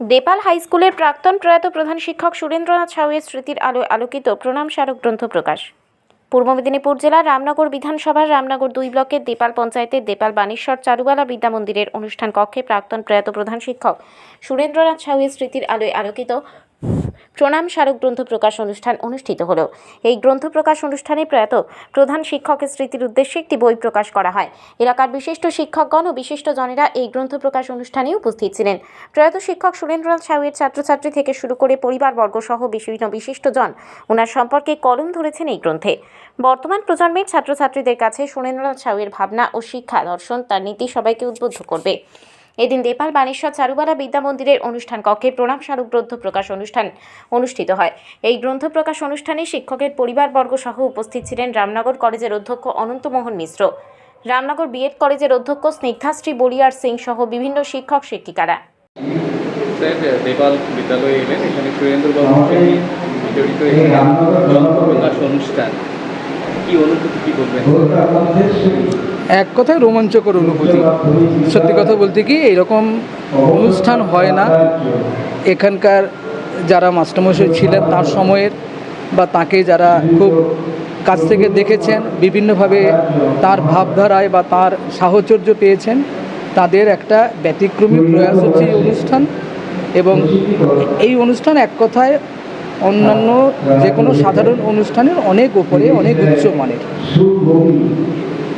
দেপাল হাইস্কুলের প্রাক্তন প্রয়াত প্রধান শিক্ষক সুরেন্দ্রনাথ সাউয়ের স্মৃতির আলোয় আলোকিত প্রণাম স্মারক গ্রন্থ প্রকাশ। পূর্ব মেদিনীপুর জেলার রামনগর বিধানসভার রামনগর দুই ব্লকের দেপাল পঞ্চায়েতের দেপাল বানেশ্বর চারুবালা বিদ্যা মন্দিরের অনুষ্ঠান কক্ষে প্রাক্তন প্রয়াত প্রধান শিক্ষক সুরেন্দ্রনাথ সাউয়ের স্মৃতির আলোয় আলোকিত প্রণাম স্মারক গ্রন্থ প্রকাশ অনুষ্ঠান অনুষ্ঠিত হলো। এই গ্রন্থ প্রকাশ অনুষ্ঠানে প্রয়াত প্রধান শিক্ষকের স্মৃতির উদ্দেশ্যে একটি বই প্রকাশ করা হয়। এলাকার বিশিষ্ট শিক্ষকগণ ও বিশিষ্ট জনেরা এই গ্রন্থ প্রকাশ অনুষ্ঠানে উপস্থিত ছিলেন। প্রয়াত শিক্ষক সুরেন্দ্রনাথ সাউয়ের ছাত্রছাত্রী থেকে শুরু করে পরিবারবর্গ সহ বিভিন্ন বিশিষ্টজন ওনার সম্পর্কে কলম ধরেছেন এই গ্রন্থে। বর্তমান প্রজন্মের ছাত্রছাত্রীদের কাছে সুরেন্দ্রনাথ সাউয়ের ভাবনা ও শিক্ষা দর্শন তার নীতি সবাইকে উদ্বুদ্ধ করবে। এদিন দেপাল বানেশ্বর চারুবালা বিদ্যা মন্দিরের অনুষ্ঠান কক্ষে প্রণাম স্মারক গ্রন্থ প্রকাশ অনুষ্ঠান অনুষ্ঠিত হয়। এই গ্রন্থ প্রকাশ অনুষ্ঠানে শিক্ষকের পরিবারবর্গ সহ উপস্থিত ছিলেন রামনগর কলেজের অধ্যক্ষ অনন্তমোহন মিশ্র। রামনগর বিএড কলেজের অধ্যক্ষ স্নিগ্ধাশ্রী বলিয়ার সিং সহ বিভিন্ন শিক্ষক শিক্ষিকারা। স্যার বিদ্যালয়ে এলেন। এখানে সুরেন্দ্রবাবু জড়িত গ্রন্থ প্রকাশ অনুষ্ঠান। কি অনুভূতি কি বলবেন? এক কথায় রোমাঞ্চকর অনুভূতি। সত্যি কথা বলতে কি, এরকম অনুষ্ঠান হয় না। এখানকার যারা মাস্টারমশাই ছিলেন, তার সময়ের বা তাকে যারা খুব কাছ থেকে দেখেছেন, বিভিন্নভাবে তার ভাবধারায় বা তার সাহচর্য পেয়েছেন, তাদের একটা ব্যতিক্রমী প্রয়াস হচ্ছে এই অনুষ্ঠান। এবং এই অনুষ্ঠান এক কথায় অন্যান্য যে কোনো সাধারণ অনুষ্ঠানের অনেক ওপরে, অনেক উচ্চ মানের।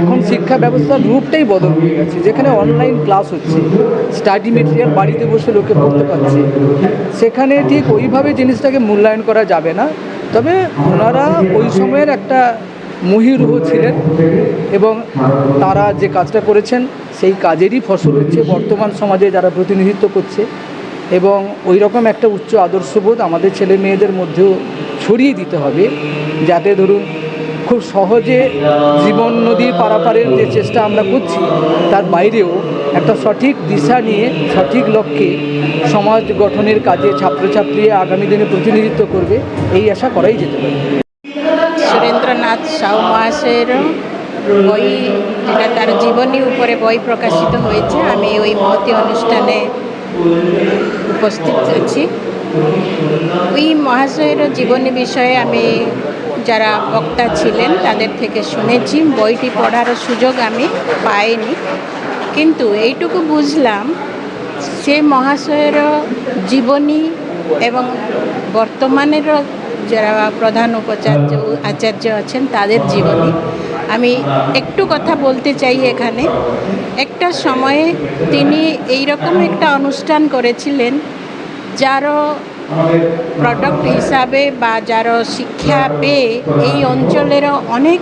এখন শিক্ষা ব্যবস্থার রূপটাই বদল হয়ে গেছে। যেখানে অনলাইন ক্লাস হচ্ছে স্টাডি মেটেরিয়াল বাড়িতে বসে লোকে পড়তে পারছে। সেখানে ঠিক ওইভাবে জিনিসটাকে মূল্যায়ন করা যাবে না। তবে ওনারা ওই সময়ের একটা মহিরুহ ছিলেন এবং তারা যে কাজটা করেছেন, সেই কাজেরই ফসল হচ্ছে বর্তমান সমাজে যারা প্রতিনিধিত্ব করছে এবং ওই রকম একটা উচ্চ আদর্শবোধ আমাদের ছেলে মেয়েদের মধ্যেও ছড়িয়ে দিতে হবে। যাতে ধরুন খুব সহজে জীবন নদীর পারাপারের যে চেষ্টা আমরা করছি, তার বাইরেও একটা সঠিক দিশা নিয়ে, সঠিক লক্ষ্যে সমাজ গঠনের কাজে ছাত্রছাত্রী আগামী দিনে প্রতিনিধিত্ব করবে, এই আশা করাই যেতে পারে। সুরেন্দ্রনাথ সাউ মহাশয়ের বই যেটা তার জীবনী উপরে বই প্রকাশিত হয়েছে। আমি ওই মহতি অনুষ্ঠানে উপস্থিত আছি। ওই মহাশয়ের জীবনী বিষয়ে আমি যারা বক্তা ছিলেন তাদের থেকে শুনেছি। বইটি পড়ার সুযোগ আমি পাইনি। কিন্তু এইটুকু বুঝলাম, সে মহাশয়ের জীবনী এবং বর্তমানের যারা প্রধান উপাচার্য, আচার্য আছেন তাদের জীবনী। আমি একটু কথা বলতে চাই এখানে। একটা সময়ে তিনি এই রকম একটা অনুষ্ঠান করেছিলেন যার প্রডক্ট হিসাবে বা যার শিক্ষা পেয়ে এই অঞ্চলের অনেক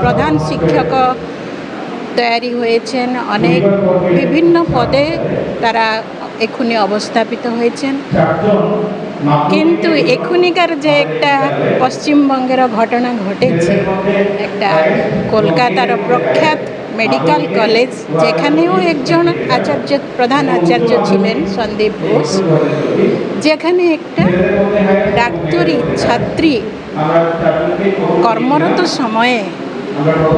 প্রধান শিক্ষক তৈরি হয়েছেন অনেক বিভিন্ন পদে তারা এক্ষুনি অবস্থাপিত হয়েছেন। কিন্তু এখুনিকার যে একটা পশ্চিমবঙ্গের ঘটনা ঘটেছে একটা কলকাতার প্রখ্যাত মেডিকেল কলেজ, যেখানেও একজন আচার্য, প্রধান আচার্য ছিলেন সন্দীপ ঘোষ যেখানে একটা ডাক্তারি ছাত্রী কর্মরত সময়ে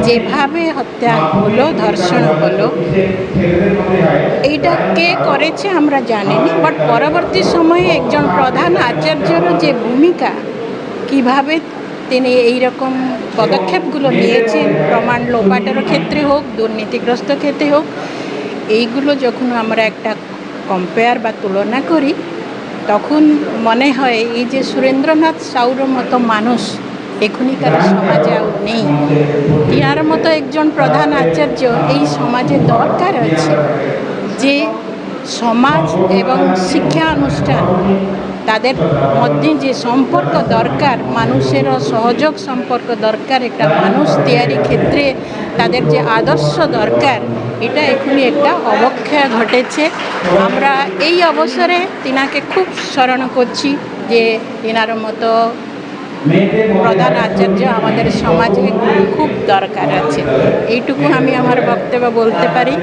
যেভাবে হত্যা হলো, ধর্ষণ হলো, এইটা কে করেছে আমরা জানিনি বাট পরবর্তী সময়ে একজন প্রধান আচার্যর যে ভূমিকা, কীভাবে তিনি এইরকম পদক্ষেপগুলো নিয়েছেন, প্রমাণ লোপাটের ক্ষেত্রে হোক, দুর্নীতিগ্রস্ত ক্ষেত্রে হোক, এইগুলো যখন আমরা একটা কম্পেয়ার বা তুলনা করি, তখন মনে হয় এই যে সুরেন্দ্রনাথ সাউর মতো মানুষ এখনকার সমাজে আর নেই। ইয়ার মতো একজন প্রধান আচার্য এই সমাজে দরকার আছে যে সমাজ এবং শিক্ষা অনুষ্ঠান তাদের মধ্যে যে সম্পর্ক দরকার মানুষের সহযোগ সম্পর্ক দরকার, একটা মানুষ তৈরি ক্ষেত্রে তাদের যে আদর্শ দরকার, এটা এখনই একটা অবক্ষয় ঘটেছে। আমরা এই অবসরে তিনাকে খুব স্মরণ করছি যে তিনার মতো প্রধান আচার্য আমাদের সমাজে খুব দরকার আছে। এইটুকু আমি আমার বক্তব্য বলতে পারি।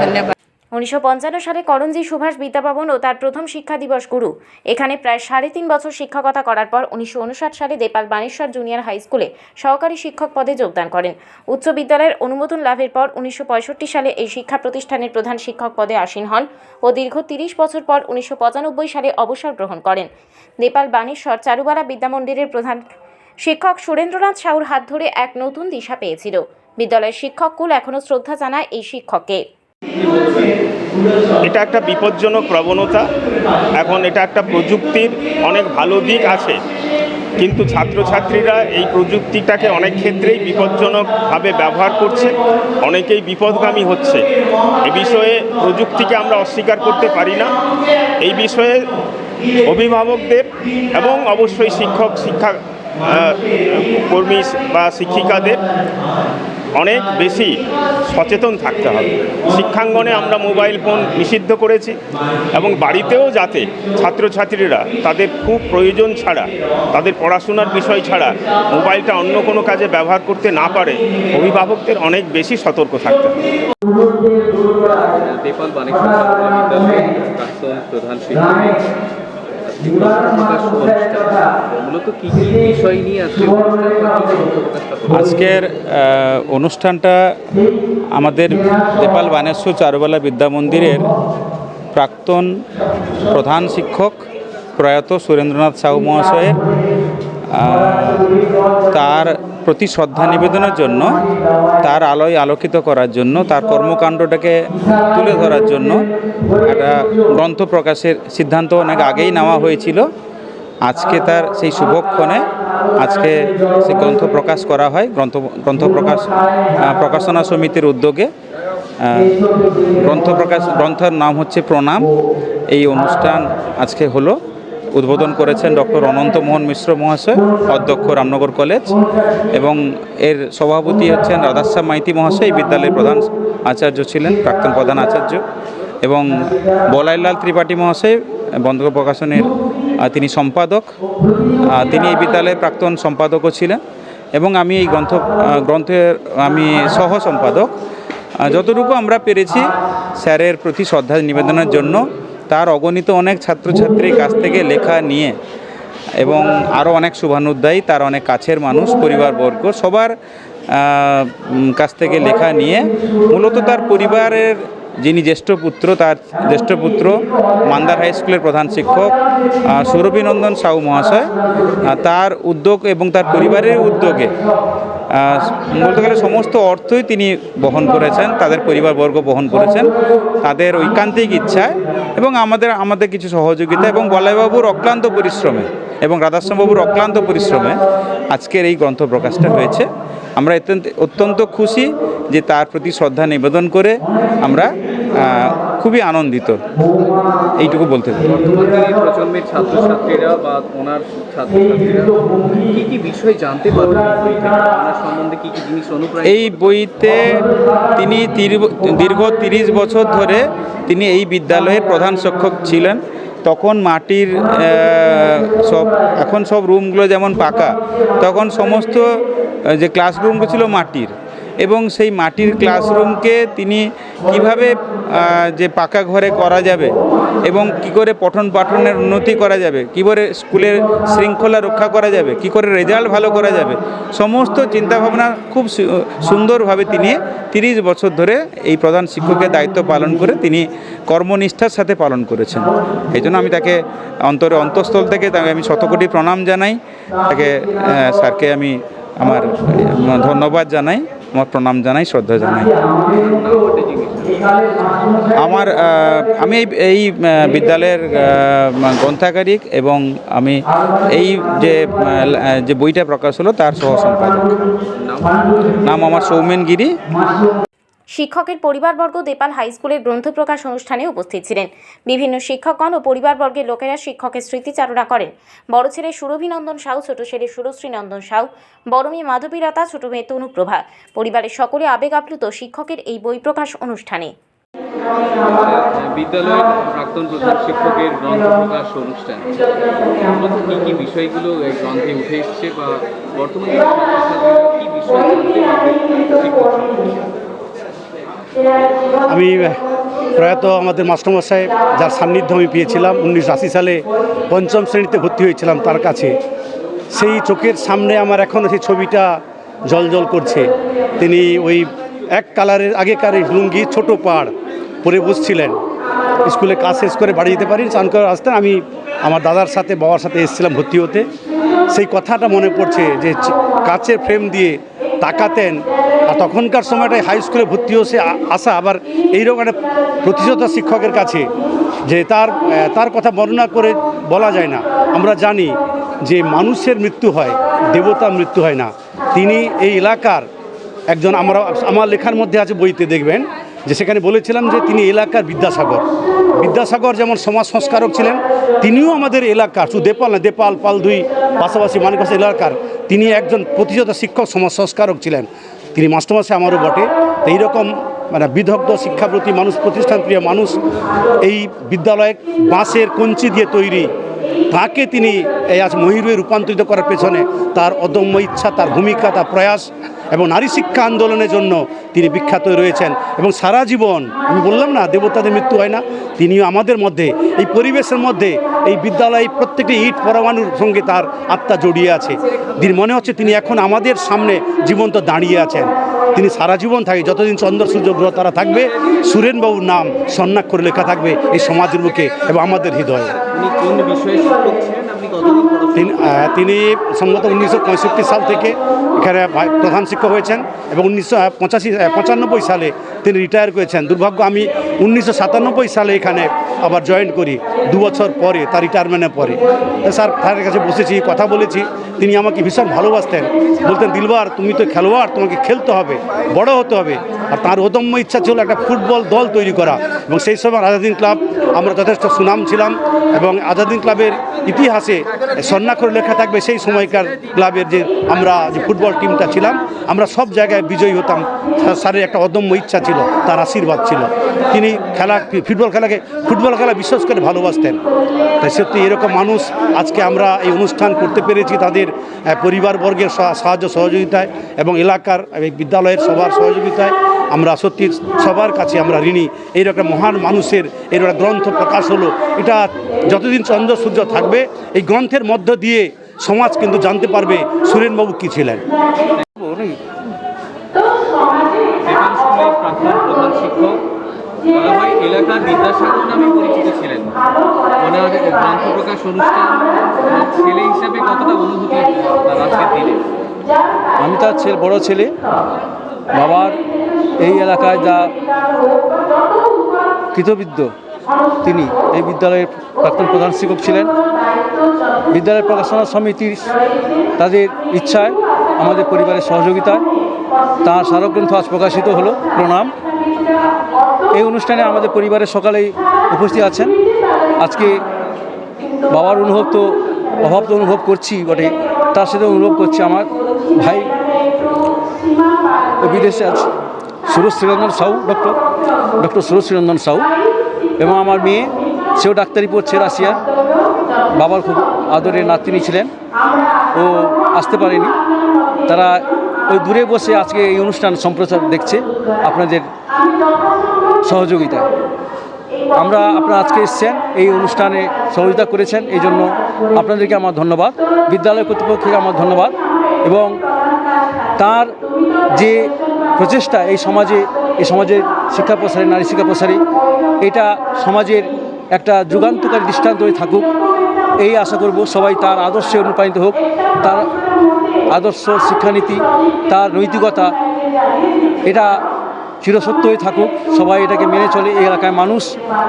ধন্যবাদ। উনিশশো পঞ্চান্ন সালে করঞ্জি সুভাষ বিদ্যাভবন ও তার প্রথম শিক্ষা দিবস গুরু। এখানে প্রায় সাড়ে তিন বছর শিক্ষকতা করার পর উনিশশো উনষাট সালে দেপাল বানেশ্বর জুনিয়র হাই স্কুলে সহকারী শিক্ষক পদে যোগদান করেন। উচ্চ বিদ্যালয়ের অনুমোদন লাভের পর উনিশশো পঁয়ষট্টি সালে এই শিক্ষা প্রতিষ্ঠানের প্রধান শিক্ষক পদে আসীন হন ও দীর্ঘ তিরিশ বছর পর উনিশশো পঁচানব্বই সালে অবসর গ্রহণ করেন। নেপাল বানেশ্বর চারুবালা বিদ্যামন্দিরের প্রধান শিক্ষক সুরেন্দ্রনাথ সাউর হাত ধরে এক নতুন দিশা পেয়েছিল। বিদ্যালয়ের শিক্ষক কুল এখনও শ্রদ্ধা জানায় এই শিক্ষককে। এটা একটা বিপজ্জনক প্রবণতা। এখন এটা একটা প্রযুক্তির অনেক ভালো দিক আছে। কিন্তু ছাত্রছাত্রীরা এই প্রযুক্তিটাকে অনেক ক্ষেত্রেই বিপজ্জনকভাবে ব্যবহার করছে। অনেকেই বিপদগামী হচ্ছে। এ বিষয়ে প্রযুক্তিকে আমরা অস্বীকার করতে পারি না। এই বিষয়ে অভিভাবকদের এবং অবশ্যই শিক্ষক, শিক্ষা কর্মী বা শিক্ষিকাদের অনেক বেশি সচেতন থাকতে হবে। শিক্ষাঙ্গনে আমরা মোবাইল ফোন নিষিদ্ধ করেছি এবং বাড়িতেও যাতে ছাত্রছাত্রীরা তাদের খুব প্রয়োজন ছাড়া তাদের পড়াশোনার বিষয় ছাড়া মোবাইলটা অন্য কোনো কাজে ব্যবহার করতে না পারে অভিভাবকদের অনেক বেশি সতর্ক থাকতে হবে। প্রধান শিক্ষক মূলত বিষয় নিয়ে? আজকের অনুষ্ঠানটা আমাদের নেপাল বানেশ্বর চারুবালা বিদ্যা মন্দিরের প্রাক্তন প্রধান শিক্ষক প্রয়াত সুরেন্দ্রনাথ সাহু মহাশয়ের তার প্রতি শ্রদ্ধা নিবেদনের জন্য, তার আলোয় আলোকিত করার জন্য, তার কর্মকাণ্ডটাকে তুলে ধরার জন্য একটা গ্রন্থ প্রকাশের সিদ্ধান্ত অনেক আগেই নেওয়া হয়েছিল। আজকে তার সেই শুভক্ষণে আজকে সে গ্রন্থ প্রকাশ করা হয়, গ্রন্থ গ্রন্থ প্রকাশ প্রকাশনা সমিতির উদ্যোগে। গ্রন্থ প্রকাশ, গ্রন্থের নাম হচ্ছে প্রণাম। এই অনুষ্ঠান আজকে হলো। উদ্বোধন করেছেন ডক্টর অনন্ত মোহন মিশ্র মহাশয়, অধ্যক্ষ রামনগর কলেজ এবং এর সভাপতি হচ্ছেন রাধাশ্যাম মাইতি মহাশয়, এই বিদ্যালয়ের প্রধান আচার্য ছিলেন, প্রাক্তন প্রধান আচার্য এবং বলাইলাল ত্রিপাঠী মহাশয় বন্ধ প্রকাশনের তিনি সম্পাদক। তিনি এই বিদ্যালয়ের প্রাক্তন সম্পাদকও ছিলেন এবং আমি এই গ্রন্থ গ্রন্থের, আমি সহ সম্পাদক যতটুকু আমরা পেরেছি স্যারের প্রতি শ্রদ্ধা নিবেদনের জন্য তার অগণিত অনেক ছাত্রছাত্রীর কাছ থেকে লেখা নিয়ে এবং আরও অনেক শুভানুধ্যায়ী, তার অনেক কাছের মানুষ, পরিবারবর্গ সবার কাছ থেকে লেখা নিয়ে মূলত তার পরিবারের যিনি জ্যেষ্ঠ পুত্র, তার জ্যেষ্ঠ পুত্র মান্দার হাই স্কুলের প্রধান শিক্ষক সৌরভীনন্দন সাউ মহাশয় তার উদ্যোগ এবং তার পরিবারের উদ্যোগে বলতে গেলে সমস্ত অর্থই তিনি বহন করেছেন, তাদের পরিবারবর্গ বহন করেছেন, তাদের ঐকান্তিক ইচ্ছায় এবং আমাদের আমাদের কিছু সহযোগিতা এবং বলাইবাবুর অক্লান্ত পরিশ্রমে এবং রাধাশ্যামবাবুর অক্লান্ত পরিশ্রমে আজকের এই গ্রন্থ প্রকাশটা হয়েছে। আমরা অত্যন্ত খুশি যে তার প্রতি শ্রদ্ধা নিবেদন করে আমরা খুবই আনন্দিত। এইটুকু বলতে পারি প্রজন্মের ছাত্রছাত্রীরা বা ওনার ছাত্রছাত্রীরা কি কি বিষয় জানতে ওনার সম্বন্ধে কি কি জিনিস অনুপ্রাণিত এই বইতে তিনি দীর্ঘ তিরিশ বছর ধরে তিনি এই বিদ্যালয়ের প্রধান শিক্ষক ছিলেন। তখন মাটির সব এখন সব রুমগুলো যেমন পাকা তখন সমস্ত যে ক্লাসরুমগুলো ছিল মাটির এবং সেই মাটির ক্লাসরুমকে তিনি কীভাবে যে পাকা ঘরে করা যাবে এবং কি করে পঠন পাঠনের উন্নতি করা যাবে, কি করে স্কুলের শৃঙ্খলা রক্ষা করা যাবে, কি করে রেজাল্ট ভালো করা যাবে, সমস্ত চিন্তাভাবনা খুব সুন্দরভাবে তিনি তিরিশ বছর ধরে এই প্রধান শিক্ষকের দায়িত্ব পালন করে তিনি কর্মনিষ্ঠার সাথে পালন করেছেন। এই জন্য আমি তাকে অন্তরে অন্তঃস্থল থেকে তাকে আমি শতকোটি প্রণাম জানাই। তাকে স্যারকে আমি আমার ধন্যবাদ জানাই। আমার প্রণাম জানাই, শ্রদ্ধা জানাই। আমার আমি এই বিদ্যালয়ের গ্রন্থাগারিক এবং আমি এই যে যে বইটা প্রকাশ হলো তার সহ সম্পাদক নাম আমার সৌমেন গিরি। শিক্ষকের পরিবারবর্গ দেপাল হাই স্কুলের গ্রন্থ প্রকাশ অনুষ্ঠানে উপস্থিত ছিলেন। বিভিন্ন শিক্ষকগণ ও পরিবারবর্গের লোকেরা শিক্ষকের স্মৃতিচারণা করেন। বড় ছেলে সুরভিনন্দন সাউ, ছোট ছেলে সুরশ্রী নন্দন সাউ, বড় মেয়ে মাধবীলতা ছোট মেয়ে তনুপ্রভা। পরিবারের সকলে আবেগ আপ্লুত শিক্ষকের এই বই প্রকাশ অনুষ্ঠানে। বিদ্যালয়ের প্রাক্তন প্রধান শিক্ষকের গ্রন্থ প্রকাশ অনুষ্ঠান কী কী বিষয়গুলো এই গ্রন্থে উঠে এসছে বা বর্তমানে কী জানতে পারবে শিক্ষক সম্পর্কে? আমি প্রয়াত আমাদের মাস্টারমশাই, যার সান্নিধ্য আমি পেয়েছিলাম, উনিশশো আশি সালে পঞ্চম শ্রেণীতে ভর্তি হয়েছিলাম তার কাছে। সেই চোখের সামনে আমার এখনও সেই ছবিটা জল জল করছে। তিনি ওই এক কালারের আগেকার লুঙ্গি, ছোট পাড় পরে বসছিলেন। স্কুলে কাজ শেষ করে বাড়ি যেতে পারি চান করে আসতেন। আমি আমার দাদার সাথে, বাবার সাথে এসেছিলাম ভর্তি হতে। সেই কথাটা মনে পড়ছে যে কাচের ফ্রেম দিয়ে তাকাতেন আর তখনকার সময়টায় হাই স্কুলে ভর্তি হয়ে আসা আবার এইরকম একটা প্রতিশত শিক্ষকের কাছে যে তার তার কথা বর্ণনা করে বলা যায় না। আমরা জানি যে মানুষের মৃত্যু হয়, দেবতার মৃত্যু হয় না। তিনি এই এলাকার একজন আমরা, আমার লেখার মধ্যে আছে বইতে দেখবেন, যে সেখানে বলেছিলাম যে তিনি এলাকার বিদ্যাসাগর। বিদ্যাসাগর যেমন সমাজ সংস্কারক ছিলেন, তিনিও আমাদের এলাকার, শুধু দেপাল না, দেপাল, পালদুই পাশাপাশি মানিকাস এলাকার তিনি একজন প্রতিযত শিক্ষক সমাজ সংস্কারক ছিলেন। তিনি মাস্টারমাসে আমারও বটে। এই এইরকম মানে বিদগ্ধ শিক্ষাপ্রতি মানুষ, প্রতিষ্ঠান প্রিয় মানুষ, এই বিদ্যালয়ে বাঁশের কঞ্চি দিয়ে তৈরি, তাকে তিনি এই আজ ময়ূরে রূপান্তরিত করার পেছনে তার অদম্য ইচ্ছা, তার ভূমিকা, তার প্রয়াস এবং নারী শিক্ষা আন্দোলনের জন্য তিনি বিখ্যাত রয়েছেন। এবং সারা জীবন, আমি বললাম না, দেবতাদের মৃত্যু হয় না, তিনিও আমাদের মধ্যে, এই পরিবেশের মধ্যে, এই বিদ্যালয়ে প্রত্যেকটি ইট পরমাণুর সঙ্গে তার আত্মা জড়িয়ে আছে। দিন মনে হচ্ছে তিনি এখন আমাদের সামনে জীবন্ত দাঁড়িয়ে আছেন। তিনি সারা জীবন থাকে, যতদিন চন্দ্র, সূর্য, গ্রহ তারা থাকবে সুরেনবাবুর নাম সন্ন্যাক্ষরে লেখা থাকবে এই সমাজের বুকে এবং আমাদের হৃদয়ে। বিষয়ে তিনি সম্ভবত উনিশশো পঁয়ষট্টি সাল থেকে এখানে প্রধান শিক্ষক হয়েছেন এবং উনিশশো পঁচাশি পঁচানব্বই সালে তিনি রিটায়ার করেছেন। দুর্ভাগ্য, আমি উনিশশো সাতানব্বই সালে এখানে আবার জয়েন করি, দু বছর পরে, তার রিটায়ারমেন্টের পরে। স্যার স্যারের কাছে বসেছি, কথা বলেছি। তিনি আমাকে ভীষণ ভালোবাসতেন। বলতেন দিলবার তুমি তো খেলোয়াড়, তোমাকে খেলতে হবে, বড় হতে হবে। আর তার অদম্য ইচ্ছা ছিল একটা ফুটবল দল তৈরি করা। এবং সেই সময় আজাদিন ক্লাব, আমরা যথেষ্ট সুনাম ছিলাম এবং আজাদিন ক্লাবের ইতিহাসে স্বর্ণাক্ষরে লেখা থাকবে সেই সময়কার ক্লাবের যে আমরা যে ফুটবল টিমটা ছিলাম, আমরা সব জায়গায় বিজয়ী হতাম। স্যারের একটা অদম্য ইচ্ছা ছিল, তার আশীর্বাদ ছিল। তিনি খেলা, ফুটবল খেলাকে, ফুটবল খেলা বিশেষ করে ভালোবাসতেন। তাই সত্যি এরকম মানুষ আজকে আমরা এই অনুষ্ঠান করতে পেরেছি তাদের পরিবারবর্গের সাহায্য সহযোগিতায় এবং এলাকার বিদ্যালয়ের সবার সহযোগিতায়। আমরা সত্যি সবার কাছে আমরা ঋণী। এইরকম মহান মানুষের এরকম গ্রন্থ প্রকাশ হলো। এটা যতদিন চন্দ্র সূর্য থাকবে এই গ্রন্থের মধ্য দিয়ে সমাজ কিন্তু জানতে পারবে সুরেনবাবু কী ছিলেন। বেকার স্কুলের প্রাক্তন প্রধান শিক্ষক বলা হয় এলাকার বিদ্যাসাগর নামে পরিচিত ছিলেন। ওনার গ্রন্থ প্রকাশ অনুষ্ঠান ছেলে হিসাবে কতটা অনুভূতি আজকের দিনে? আমি তার ছেলে বড় ছেলে। বাবার এই এলাকায় যা কৃতবিদ্য, তিনি এই বিদ্যালয়ের প্রাক্তন প্রধান শিক্ষক ছিলেন। বিদ্যালয় প্রকাশনা সমিতির তাদের ইচ্ছায়, আমাদের পরিবারের সহযোগিতায় তাঁর স্মারকগ্রন্থ আজ প্রকাশিত হলো, প্রণাম। এই অনুষ্ঠানে আমাদের পরিবারের সকালেই উপস্থিত আছেন। আজকে বাবার অনুভব তো, অভাব তো অনুভব করছি বটে, তার সাথে অনুভব করছি আমার ভাই। বিদেশে আছে। সুরজ শ্রীরঞ্জন সাউ ডক্টর। ডক্টর সুরজ শ্রীরঞ্জন সাউ এবং আমার মেয়ে, সেও ডাক্তারি পড়ছে রাশিয়া। বাবার খুব আদরের নাতনি ছিলেন। ও আসতে পারেনি। তারা ওই দূরে বসে আজকে এই অনুষ্ঠান সম্প্রচার দেখছে আপনাদের সহযোগিতায় আমরা আপনারা আজকে এসছেন, এই অনুষ্ঠানে সহযোগিতা করেছেন। এই জন্য আপনাদেরকে আমার ধন্যবাদ। বিদ্যালয় কর্তৃপক্ষকে আমার ধন্যবাদ। এবং তার যে প্রচেষ্টা এই সমাজে, এই সমাজের শিক্ষা প্রসারী, নারী শিক্ষা প্রসারী, এটা সমাজের একটা যুগান্তকারী দৃষ্টান্ত হয়ে থাকুক। এই আশা করব সবাই তার আদর্শে অনুপ্রাণিত হোক, তার আদর্শ শিক্ষানীতি, তার নৈতিকতা, এটা চিরসত্য হয়ে থাকুক। সবাই এটাকে মেনে চলে, এই এলাকায় মানুষ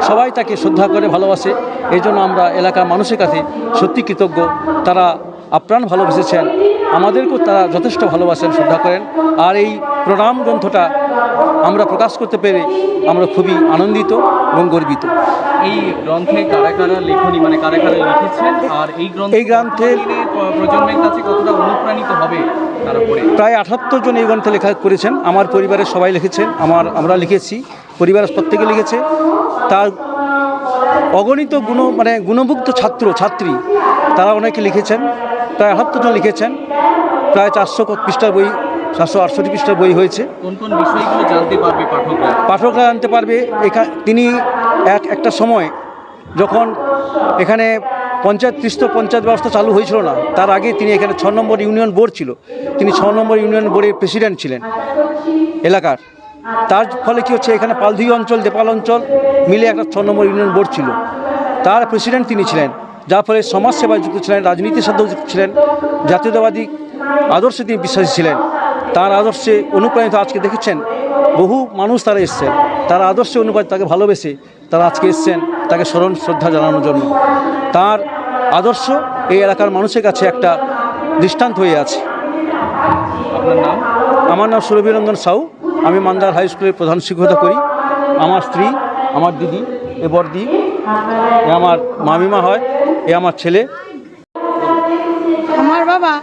সবাই তাকে শ্রদ্ধা করে ভালোবাসে। এই জন্য আমরা এলাকার মানুষের কাছে সত্যি কৃতজ্ঞ। তারা আপ্রাণ ভালোবেসেছেন। আমাদেরকেও তারা যথেষ্ট ভালোবাসেন শ্রদ্ধা করেন। আর এই প্রণাম গ্রন্থটা আমরা প্রকাশ করতে পেরে আমরা খুবই আনন্দিত এবং গর্বিত। এই গ্রন্থে কারা কারা লেখনী মানে কারা কারা লিখেছেন আর এই গ্রন্থ এই গ্রন্থের- দিনে প্রজন্মের কাছে কতটা অনুপ্রাণিত হবে প্রায় আঠাত্তর জন এই গ্রন্থে লেখা করেছেন। আমার পরিবারের সবাই লিখেছেন আমার আমরা লিখেছি পরিবারের প্রত্যেকে লিখেছে। তার অগণিত গুণ মানে গুণমুগ্ধ ছাত্র ছাত্রী তারা অনেকে লিখেছেন প্রায় আটাত্তর জন লিখেছেন। প্রায় চারশো পৃষ্ঠার বই চারশো আটষট্টি পৃষ্ঠার বই হয়েছে। কোন কোন বিষয়গুলো জানতে পারবে পাঠকরা? পাঠকরা জানতে পারবে এখা তিনি এক একটা সময় যখন এখানে পঞ্চায়েত তৃষ্ঠ পঞ্চায়েত ব্যবস্থা চালু হয়েছিল না তার আগে তিনি এখানে ছ নম্বর ইউনিয়ন বোর্ড ছিল। তিনি ছ নম্বর ইউনিয়ন বোর্ডের প্রেসিডেন্ট ছিলেন এলাকার। তার ফলে কী হচ্ছে এখানে পালধি অঞ্চল দেপাল অঞ্চল মিলে একটা ছ নম্বর ইউনিয়ন বোর্ড ছিল। তার প্রেসিডেন্ট তিনি ছিলেন যার ফলে সমাজসেবায় যুক্ত ছিলেন রাজনীতির সাথেও যুক্ত ছিলেন জাতীয়তাবাদী আদর্শে তিনি বিশ্বাসী ছিলেন। তার আদর্শে অনুপ্রাণিত আজকে দেখেছেন বহু মানুষ তারা এসছেন তার আদর্শে অনুপ্রাণিত তাকে ভালোবেসে তারা আজকে এসছেন তাকে স্মরণ শ্রদ্ধা জানানোর জন্য। তার আদর্শ এই এলাকার মানুষের কাছে একটা দৃষ্টান্ত হয়ে আছে। আপনার নাম? আমার নাম সুরভিনন্দন সাউ। আমি মান্দার হাই স্কুলের প্রধান শিক্ষকতা করি। আমার স্ত্রী আমার দিদি এ বর্দি এ আমার মামিমা হয় এ আমার ছেলে। আমার বাবা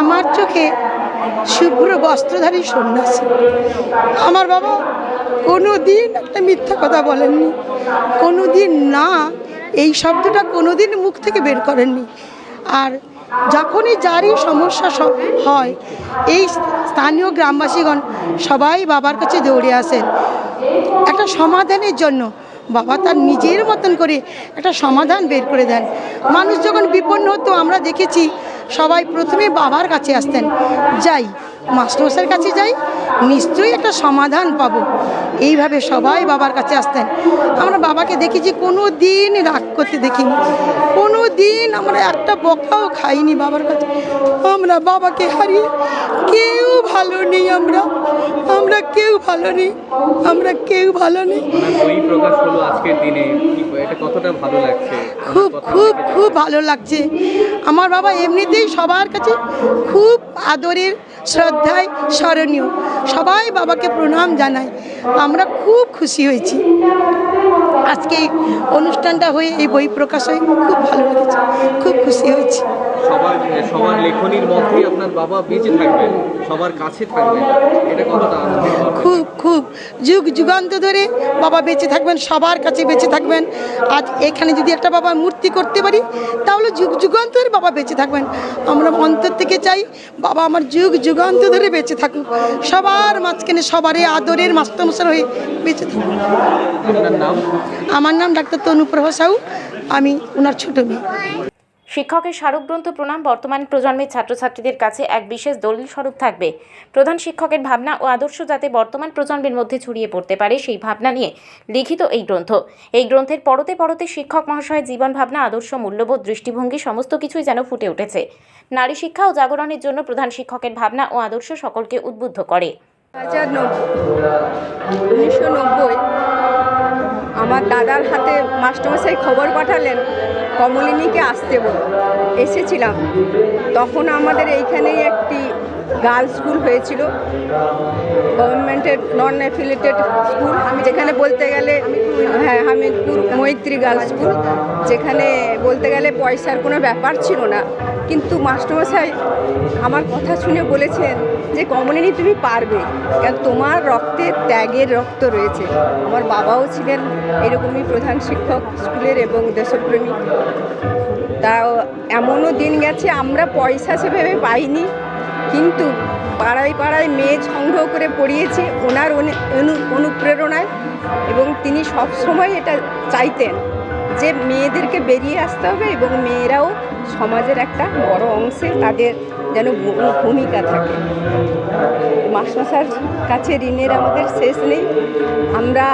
আমার চোখে শুভ্র বস্ত্রধারী সন্ন্যাসী। আমার বাবা কোনো দিন একটা মিথ্যা কথা বলেননি। কোনো দিন না, এই শব্দটা কোনো দিন মুখ থেকে বের করেননি। আর যখনই যারই সমস্যা হয়, এই স্থানীয় গ্রামবাসীগণ সবাই বাবার কাছে দৌড়ে আসেন। একটা সমাধানের জন্য বাবা তার নিজের মতন করে একটা সমাধান বের করে দেন। মানুষ যখন বিপন্ন হতো, আমরা দেখেছি সবাই প্রথমে বাবার কাছে আসতেন। যাই মাস্টারমশাইয়ের কাছে যাই নিশ্চয়ই একটা সমাধান পাবো। এইভাবে সবাই বাবার কাছে আসতেন। আমরা বাবাকে দেখি যে কোনো দিন রাগ করতে দেখিনি। কোনো দিন আমরা একটা বকাও খাইনি বাবার কাছে। আমরা বাবাকে হারিয়ে কেউ ভালো নেই আমরা। আমরা কেউ ভালো নেই। আমরা কেউ ভালো নেই। লাগছে? খুব খুব খুব ভালো লাগছে। আমার বাবা এমনিতেই সবার কাছে খুব আদরের শ্রদ্ধায় স্মরণীয়। সবাই বাবাকে প্রণাম জানায়। আমরা খুব খুশি হয়েছি। আজকে অনুষ্ঠানটা হয়ে এই বই প্রকাশ হয়ে। খুব ভালো লেগেছে। খুব খুশি হয়েছি। সবার সবার লেখনির মধ্যেই আপনার বাবা বেঁচে থাকবেন সবার কাছে থাকবেন। এটা কতটা খুব খুব। যুগ যুগান্ত ধরে বাবা বেঁচে থাকবেন সবার কাছে বেঁচে থাকবেন। আজ এখানে যদি একটা বাবার মূর্তি করতে পারি তাহলে যুগ যুগান্ত ধরে বাবা বেঁচে থাকবেন। আমরা অন্তর থেকে চাই বাবা আমার যুগ যুগান্ত ধরে বেঁচে থাকুক। সবার মাঝখানে সবারই আদরের মাস্টারমশাই হয়ে বেঁচে থাকুক। আমার নাম ডাক্তার তনুপ্রভা সাউ। আমি ওনার ছোট মেয়ে। শিক্ষকের স্মারকগ্রন্থ প্রণাম বর্তমান প্রজন্মের ছাত্রছাত্রীদের কাছে এক বিশেষ দলিল স্বরূপ থাকবে। প্রধান শিক্ষকের ভাবনা ও আদর্শ যাতে বর্তমান প্রজন্মের মধ্যে ছড়িয়ে পড়তে পারে, সেই ভাবনা নিয়ে লিখিত এই গ্রন্থ। এই গ্রন্থের পরতে পরতে শিক্ষক মহাশয়ের জীবন ভাবনা, আদর্শ, মূল্যবোধ, দৃষ্টিভঙ্গি সমস্ত কিছুই যেন ফুটে উঠেছে। নারী শিক্ষা ও জাগরণের জন্য প্রধান শিক্ষকের ভাবনা ও আদর্শ সকলকে উদ্বুদ্ধ করে। উনিশশো নব্বই, আমার দাদার হাতে মাস্টারমশাই খবর পাঠালেন কমলিনীকে আসতে বল। এসেছিলাম। তখন আমাদের এইখানেই একটি গার্লস স্কুল হয়েছিল। গভর্নমেন্টের নন অ্যাফিলেটেড স্কুল আমি যেখানে বলতে গেলে হ্যাঁ হামিদপুর মৈত্রী গার্লস স্কুল যেখানে বলতে গেলে পয়সার কোনো ব্যাপার ছিল না। কিন্তু মাস্টারমশাই আমার কথা শুনে বলেছেন যে কমলিনী তুমি পারবে কারণ তোমার রক্তে ত্যাগের রক্ত রয়েছে। আমার বাবাও ছিলেন এরকমই প্রধান শিক্ষক স্কুলের এবং দেশপ্রেমী তাও এমনও দিন গেছে আমরা পয়সা সেভাবে পাইনি, কিন্তু পাড়ায় পাড়ায় মেয়ে সংগ্রহ করে পড়িয়েছি ওনার অনু- অনু- অনুপ্রেরণায় এবং তিনি সব সময় এটা চাইতেন। যে মেয়েদেরকে বেরিয়ে আসতে হবে এবং মেয়েরাও সমাজের একটা বড় অংশে তাদের যেন ভূমিকা থাকে। মাস্টার কাছে ঋণের আমাদের শেষ নেই। আমরা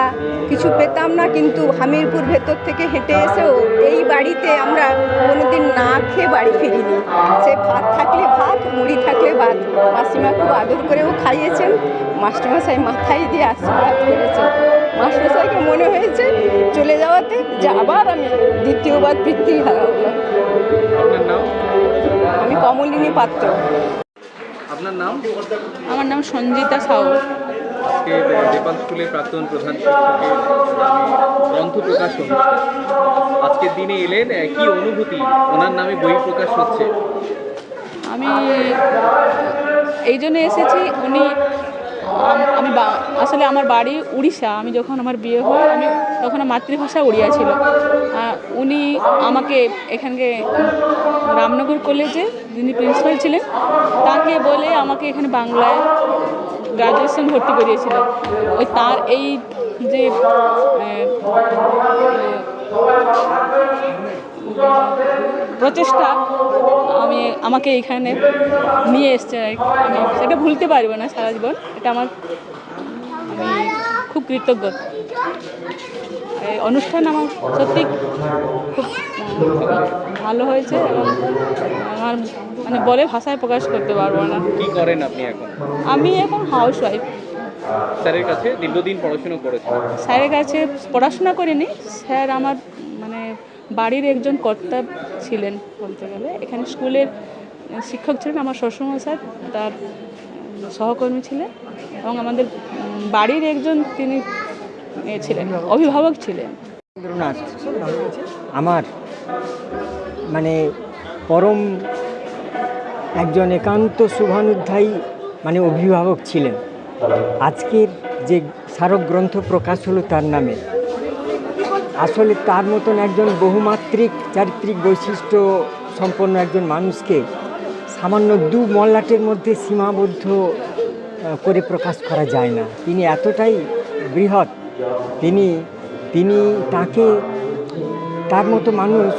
কিছু পেতাম না, কিন্তু হামিরপুর ভেতর থেকে হেঁটে এসেও এই বাড়িতে আমরা কোনোদিন না খেয়ে বাড়ি ফিরিনি। সে ভাত থাকলে ভাত, মুড়ি থাকলে ভাত। মাসিমা খুব আদর করেও খাইয়েছেন। মাস্টারমশাই মাথায় দিয়ে আশীর্বাদ করেছেন। মাস্টারমশাইকে মনে হয়েছে চলে যাওয়াতে যে আবার আমি দ্বিতীয়বার আপনার নাম? আমি কমলিনী পাত্র। আপনার নাম? আমার নাম সঞ্জিতা সাউ আজকে নেপাল স্কুলের প্রাক্তন প্রধান শিক্ষকের গ্রন্থ প্রকাশ অনুষ্ঠান। আজকের দিনে এলেন কি অনুভূতি? ওনার নামে বই প্রকাশ হচ্ছে। আমি এই জন্য এসেছি উনি আম- আসলে আমার বাড়ি উড়িষ্যা। আমি যখন আমার বিয়ে হয়, আমি তখন মাতৃভাষা উড়িয়া ছিল। উনি আমাকে এখানকে রামনগর কলেজে, যিনি প্রিন্সিপাল ছিলেন, তাকে বলে আমাকে এখানে বাংলায় গ্রাজুয়েশন ভর্তি করিয়েছিল। ওই তার এই যে প্রচেষ্টা আমি আমাকে এখানে নিয়ে এসছে আর আমি সেটা ভুলতে পারব না সারা জীবন। এটা আমার আমি খুব কৃতজ্ঞ। এই অনুষ্ঠান আমার সত্যি খুব ভালো হয়েছে এবং আমার মানে বলে ভাষায় প্রকাশ করতে পারব না। কি করেন আপনি এখন? আমি এখন হাউস ওয়াইফ স্যারের কাছে দীর্ঘদিন পড়াশোনা করেছি স্যারের কাছে পড়াশোনা করিনি। স্যার আমার মানে বাড়ির একজন কর্তা ছিলেন বলতে গেলে। এখানে স্কুলের শিক্ষক ছিলেন আমার শ্বশুরমশাই তার সহকর্মী ছিলেন এবং আমাদের বাড়ির একজন তিনি ছিলেন, অভিভাবক ছিলেন। রবীন্দ্রনাথ, আমার মানে পরম একজন একান্ত শুভানুধ্যায়ী মানে অভিভাবক ছিলেন। আজকের যে স্মারক গ্রন্থ প্রকাশ হলো তার নামে। আসলে তার মতন একজন বহুমাত্রিক চারিত্রিক বৈশিষ্ট্য সম্পন্ন একজন মানুষকে সামান্য দু মল্লাটের মধ্যে সীমাবদ্ধ করে প্রকাশ করা যায় না। তিনি এতটাই বৃহৎ, তিনি তিনি তাকে, তার মতো মানুষ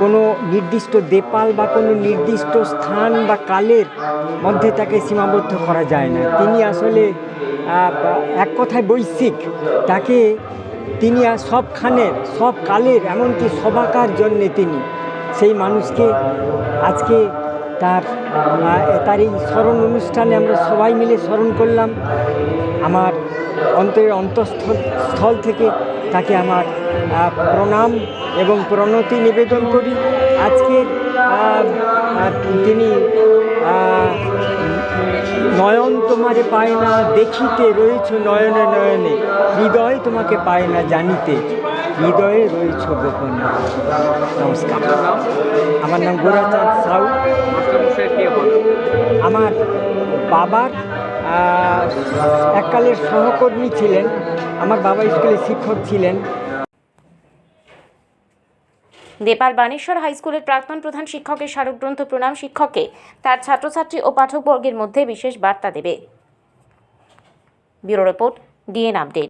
কোনো নির্দিষ্ট দেপাল বা কোনো নির্দিষ্ট স্থান বা কালের মধ্যে তাকে সীমাবদ্ধ করা যায় না। তিনি আসলে এক কথায় বৈশ্বিক। তাকে তিনি আর সবখানের সব কালের, এমনকি সবাকার জন্যে তিনি। সেই মানুষকে আজকে তার তার এই স্মরণ অনুষ্ঠানে আমরা সবাই মিলে স্মরণ করলাম। আমার অন্তরের অন্তঃস্থল, স্থল থেকে তাকে আমার প্রণাম এবং প্রণতি নিবেদন করি। আজকে তিনি নয়ন তোমারে পায় না, দেখিতে রয়েছ নয়নে নয়নে, হৃদয় তোমাকে পায় না জানিতে, হৃদয়ে রয়েছ গোপনে। নমস্কার। আমার নাম গোরাচাঁদ সাউ। আমার বাবার এককালের সহকর্মী ছিলেন, আমার বাবা স্কুলে শিক্ষক ছিলেন। দেপাল বানেশ্বর হাই স্কুলের প্রাক্তন প্রধান শিক্ষকের স্মারকগ্রন্থ প্রণাম শিক্ষককে তার ছাত্রছাত্রী ও পাঠকবর্গের মধ্যে বিশেষ বার্তা দেবে। Bureau report, DN update.